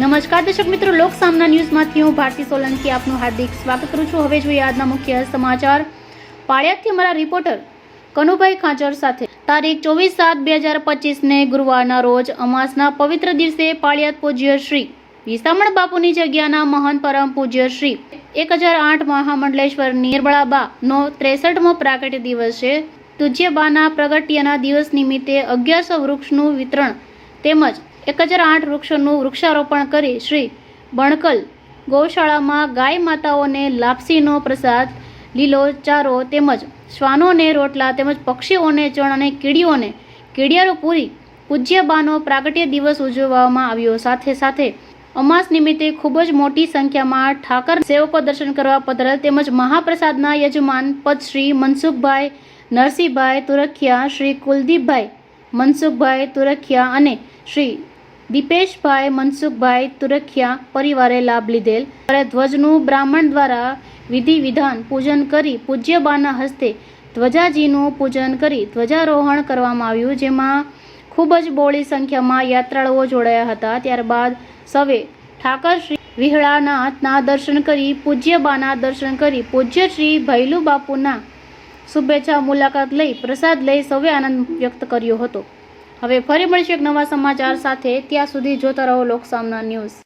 નમસ્કાર દર્શક મિત્રો, લોક સામના ન્યૂઝમાંથી હું ભારતી સોલંકી આપનું હાર્દિક સ્વાગત કરું છું. હવે જોઈએ આજના મુખ્ય સમાચાર. પાળિયાદથી અમારા રિપોર્ટર કનુભાઈ ખાંચર સાથે. તારીખ ચોવીસ સાત બે હજાર પચીસને ગુરુવારના રોજ અમાસના પવિત્ર દિવસે પાળિયાદ પૂજ્ય શ્રી વિસામણ બાપુની જગ્યાના મહાન પરમ પૂજ્ય શ્રી એક હજાર આઠ મહામંડલેશ્વર નિર્મળાબા નો ત્રેસઠમો પ્રાગટ્ય દિવસ છે. તુજ્યબાના પ્રગટ્યના દિવસ નિમિત્તે અગિયારસો વૃક્ષનું વિતરણ તેમજ એક હજાર આઠ વૃક્ષોનું વૃક્ષારોપણ કરી શ્રી બણકલ ગૌશાળામાં ગાય માતાઓને લાપસીનો પ્રસાદ, લીલો ચારો તેમજ શ્વાનોને રોટલા તેમજ પક્ષીઓને ચણ અને કીડીઓને કીડિયારો પૂરી પૂજ્યબાનો પ્રાગટ્ય દિવસ ઉજવવામાં આવ્યો. સાથે સાથે અમાસ નિમિત્તે ખૂબ જ મોટી સંખ્યામાં ઠાકર સેવકો દર્શન કરવા પધારેલ તેમજ મહાપ્રસાદના યજમાન પદ શ્રી મનસુખભાઈ, નરસિંહભાઈ તુરખિયા, શ્રી કુલદીપભાઈ મનસુખભાઈ તુરખિયા અને શ્રી દીપેશભાઈ, મનસુખભાઈ તુરખિયા પરિવારે લાભ લીધેલ. ધ્વજનું બ્રાહ્મણ દ્વારા વિધિ વિધાન પૂજન કરી પૂજ્યબાના હસ્તે ધ્વજાજીનું પૂજન કરી ધ્વજારોહણ કરવામાં આવ્યું, જેમાં ખૂબ જ બોળી સંખ્યામાં યાત્રાળુઓ જોડાયા હતા. ત્યારબાદ સવે ઠાકર શ્રી વિહળાનાથના દર્શન કરી પૂજ્યબાના દર્શન કરી પૂજ્ય શ્રી ભૈલુ બાપુના શુભેચ્છા મુલાકાત લઈ પ્રસાદ લઈ સૌએ આનંદ વ્યક્ત કર્યો હતો. હવે ફરી મળીશું એક નવા સમાચાર સાથે. ત્યાં સુધી જોતા રહો લોકસામના ન્યૂઝ.